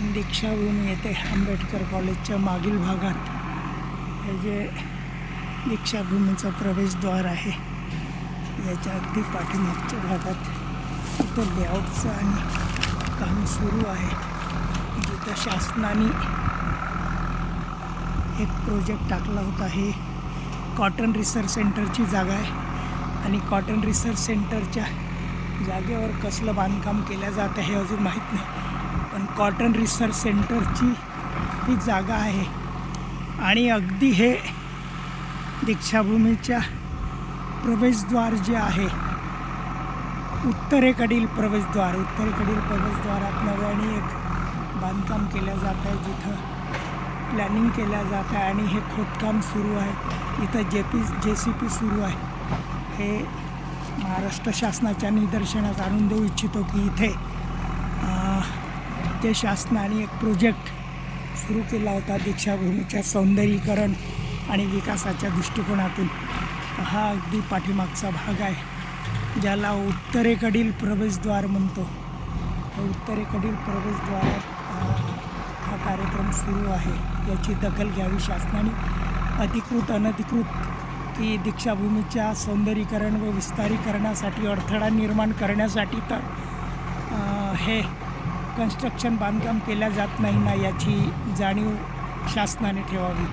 दीक्षाभूमी येथे आंबेडकर कॉलेजच्या मागील भागात हे जे दीक्षाभूमीचं प्रवेशद्वार आहे याच्या अगदी पाठीमागच्या भागात इथं लेआउटचं आणि काम सुरू आहे. जिथं शासनाने एक प्रोजेक्ट टाकला होता हे कॉटन रिसर्च सेंटरची जागा आहे. आणि कॉटन रिसर्च सेंटरच्या जागेवर कसलं बांधकाम केलं जात आहे हे अजून माहीत नाही. पण कॉटन रिसर्च सेंटरची ही जागा आहे. आणि अगदी हे दीक्षाभूमीच्या प्रवेशद्वार जे आहे उत्तरेकडील प्रवेशद्वार उत्तरेकडील प्रवेशद्वारात नव्याने एक बांधकाम केलं जात आहे जिथं प्लॅनिंग केलं जात आहे आणि हे खोदकाम सुरू आहे. इथं जे पी जे सी पी सुरू आहे. हे महाराष्ट्र शासनाच्या निदर्शनात आणून देऊ इच्छितो की इथे ते शासनाने एक प्रोजेक्ट सुरू केला होता दीक्षाभूमीच्या सौंदर्यीकरण आणि विकासाच्या दृष्टिकोनातून. हा अगदी पाठीमागचा भाग आहे ज्याला उत्तरेकडील प्रवेशद्वार म्हणतो. उत्तरेकडील प्रवेशद्वारात हा कार्यक्रम सुरू आहे. याची दखल घ्यावी शासनाने. अधिकृत अनधिकृत की दीक्षाभूमीच्या सौंदर्यीकरण व विस्तारीकरणासाठी अडथळा निर्माण करण्यासाठी तर हे कन्स्ट्रक्शन बांधकाम केल्या जात नाही ना याची जाणीव शासनाने ठेवावी.